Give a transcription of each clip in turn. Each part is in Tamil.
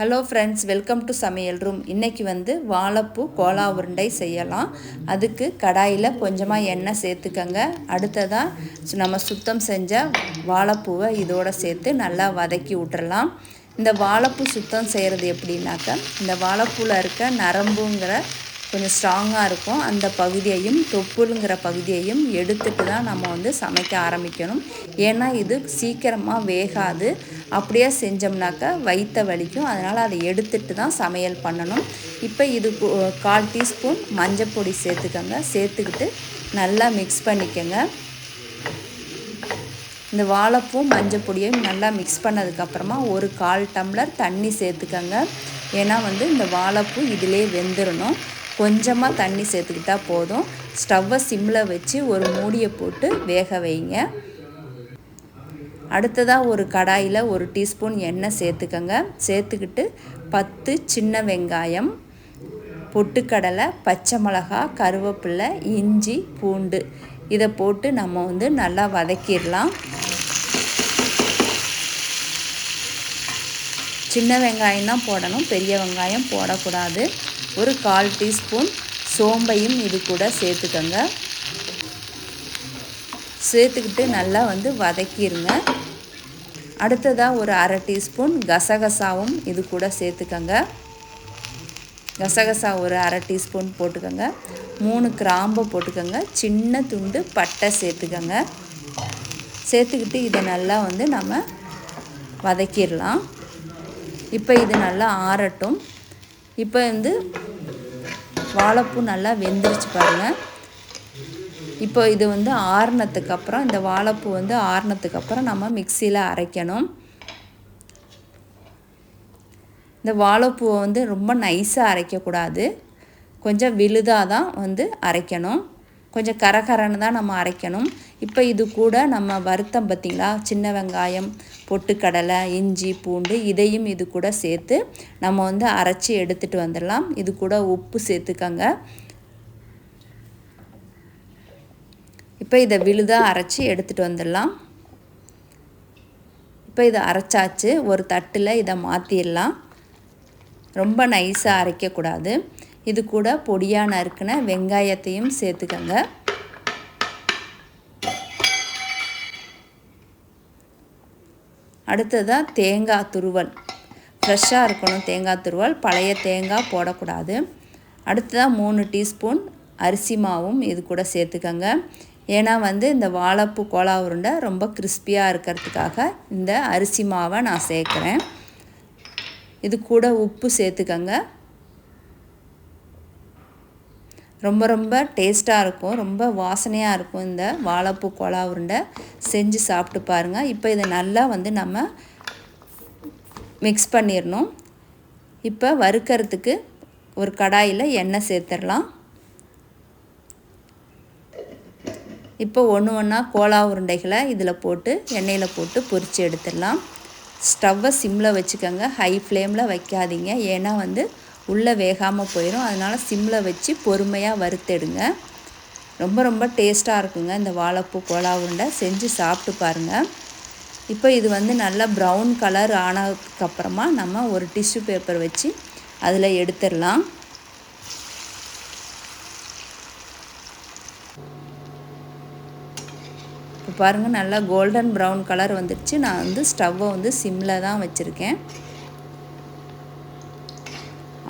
ஹலோ ஃப்ரெண்ட்ஸ் வெல்கம் டு சமையல் ரூம் இன்றைக்கி வந்து வாழைப்பூ கோலா உருண்டை செய்யலாம். அதுக்கு கடாயில் கொஞ்சமாக எண்ணெய் சேர்த்துக்கங்க. அடுத்ததாக நம்ம சுத்தம் செஞ்ச வாழைப்பூவை இதோடு சேர்த்து நல்லா வதக்கி விட்டுறலாம் இந்த வாழைப்பூ சுத்தம் செய்கிறது எப்படின்னாக்கா இந்த வாழைப்பூவில் இருக்க நரம்புங்கிற கொஞ்சம் ஸ்ட்ராங்காக இருக்கும். அந்த பகுதியையும் தொப்புளுங்கிற பகுதியையும் எடுத்துட்டு தான் நம்ம வந்து சமைக்க ஆரம்பிக்கணும். ஏன்னா இது சீக்கிரமாக வேகாது. அப்படியே செஞ்சோம்னாக்கா வயிற்ற வலிக்கும். அதனால் அதை எடுத்துட்டு தான் சமையல் பண்ணணும். இப்போ இது கால் டீஸ்பூன் மஞ்சள் பொடி சேர்த்துக்கோங்க. சேர்த்துக்கிட்டு நல்லா மிக்ஸ் பண்ணிக்கோங்க. இந்த வாழைப்பூ மஞ்சள் பொடியும் நல்லா மிக்ஸ் பண்ணதுக்கப்புறமா ஒரு கால் டம்ளர் தண்ணி சேர்த்துக்கோங்க. ஏன்னா வந்து இந்த வாழைப்பூ இதிலே வெந்துடணும் கொஞ்சமாக தண்ணி சேர்த்துக்கிட்டால் போதும். ஸ்டவ்வை சிம்மில் வச்சு ஒரு மூடியை போட்டு வேக வைங்க. அடுத்ததாக ஒரு கடாயில் ஒரு டீஸ்பூன் எண்ணெய் சேர்த்துக்கோங்க. சேர்த்துக்கிட்டு பத்து சின்ன வெங்காயம் பொட்டுக்கடலை பச்சை மிளகா கருவேப்பிலை இஞ்சி பூண்டு. இதை போட்டு நம்ம வந்து நல்லா வதக்கிடலாம். சின்ன வெங்காயம் தான் போடணும். பெரிய வெங்காயம் போடக்கூடாது. ஒரு கால் டீஸ்பூன் சோம்பையும் இது கூட சேர்த்துக்கோங்க. சேர்த்துக்கிட்டு நல்லா வந்து வதக்கிடுங்க அடுத்ததாக ஒரு அரை டீஸ்பூன் கசகசாவும் இது கூட சேர்த்துக்கோங்க. கசகசா ஒரு அரை டீஸ்பூன் போட்டுக்கோங்க. மூணு கிராம்பு போட்டுக்கோங்க. சின்ன துண்டு பட்டை சேர்த்துக்கோங்க. சேர்த்துக்கிட்டு இதை நல்லா வந்து நம்ம வதக்கிடலாம். இப்போ இது நல்லா ஆறட்டும். இப்போ வந்து வாழைப்பூ நல்லா வெந்துருச்சு பாருங்கள் இப்போ இது வந்து ஆறுனத்துக்கு அப்புறம் இந்த வாழைப்பூ வந்து ஆறுனத்துக்கு அப்புறம் நம்ம மிக்சியில் அரைக்கணும். இந்த வாழைப்பூவை வந்து ரொம்ப நைஸாக அரைக்கக்கூடாது. கொஞ்சம் விழுதாக தான் வந்து அரைக்கணும். கொஞ்சம் கரகரன்னு தான் நம்ம அரைக்கணும். இப்போ இது கூட நம்ம வருத்தம் பார்த்திங்களா? சின்ன வெங்காயம் பொட்டுக்கடலை இஞ்சி பூண்டு இதையும் இது கூட சேர்த்து நம்ம வந்து அரைச்சி எடுத்துகிட்டு வந்துடலாம். இது கூட உப்பு சேர்த்துக்கங்க. இப்போ இதை விழுதாக அரைச்சி எடுத்துகிட்டு வந்துடலாம். இப்போ இதை அரைச்சாச்சு. ஒரு தட்டில் இதை மாற்றிடலாம் ரொம்ப நைஸாக அரைக்கக்கூடாது. இது கூட பொடியாக நறுக்கின வெங்காயத்தையும் சேர்த்துக்கோங்க. அடுத்ததாக தேங்காய் துருவல். ஃப்ரெஷ்ஷாக இருக்கணும் தேங்காய் துருவல். பழைய தேங்காய் போடக்கூடாது. அடுத்ததாக மூணு டீஸ்பூன் அரிசி மாவும் இது கூட சேர்த்துக்கோங்க. ஏன்னா வந்து இந்த வாழைப்பூ கோலா உருண்டை ரொம்ப கிறிஸ்பியாக இருக்கிறதுக்காக இந்த அரிசி மாவை நான் சேர்க்குறேன். இது கூட உப்பு சேர்த்துக்கோங்க. ரொம்ப ரொம்ப டேஸ்ட்டாக இருக்கும். ரொம்ப வாசனையாக இருக்கும் இந்த வாழைப்பூ கோலா உருண்டை. செஞ்சு சாப்பிட்டு பாருங்கள் இப்போ இதை நல்லா வந்து நம்ம மிக்ஸ் பண்ணிடணும் இப்போ வறுக்கிறதுக்கு ஒரு கடாயில் எண்ணெய் சேர்த்துடலாம் இப்போ ஒன்று ஒன்றா கோலா உருண்டைகளை இதில் போட்டு எண்ணெயில் போட்டு பொரித்து எடுத்துடலாம் ஸ்டவ்வை சிம்மில் வச்சுக்கோங்க. ஹை ஃப்ளேமில் வைக்காதீங்க. ஏன்னா வந்து உள்ளே வேகாமல் போயிடும் அதனால் சிம்மில் வச்சு பொறுமையாக வறுத்தெடுங்க. ரொம்ப ரொம்ப டேஸ்ட்டாக இருக்குங்க இந்த வாழைப்பூ கோலா உருண்டை. செஞ்சு சாப்பிட்டு பாருங்கள் இப்போ இது வந்து நல்லா ப்ரௌன் கலர் ஆனதுக்கப்புறமா நம்ம ஒரு டிஷ்யூ பேப்பர் வச்சு அதில் எடுத்துடலாம். இப்போ பாருங்கள் நல்லா கோல்டன் ப்ரௌன் கலர் வந்துடுச்சு நான் வந்து ஸ்டவ்வை வந்து சிம்மில் தான் வச்சுருக்கேன்.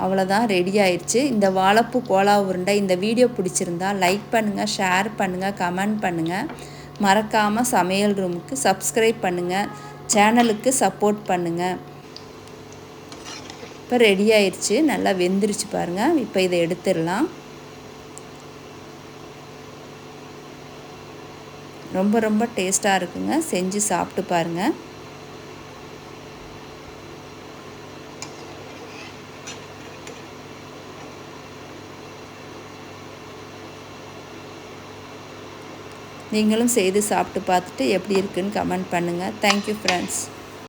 அவ்வளோதான் ரெடி ஆயிடுச்சு இந்த வாழைப்பூ கோலா உருண்டை இந்த வீடியோ பிடிச்சிருந்தா லைக் பண்ணுங்கள் ஷேர் பண்ணுங்கள் கமெண்ட் பண்ணுங்கள் மறக்காமல் சமையல் ரூமுக்கு சப்ஸ்கிரைப் பண்ணுங்கள் சேனலுக்கு சப்போர்ட் பண்ணுங்கள் இப்போ ரெடி ஆயிடுச்சு நல்லா வெந்துருச்சு பாருங்கள் இப்போ இதை எடுத்துடலாம். ரொம்ப ரொம்ப டேஸ்ட்டாக இருக்குங்க. செஞ்சு சாப்பிட்டு பாருங்கள் நீங்களும் செய்து சாப்பிட்டு பார்த்துட்டு எப்படி இருக்குன்னு கமெண்ட் பண்ணுங்கள் தேங்க்யூ ஃப்ரெண்ட்ஸ்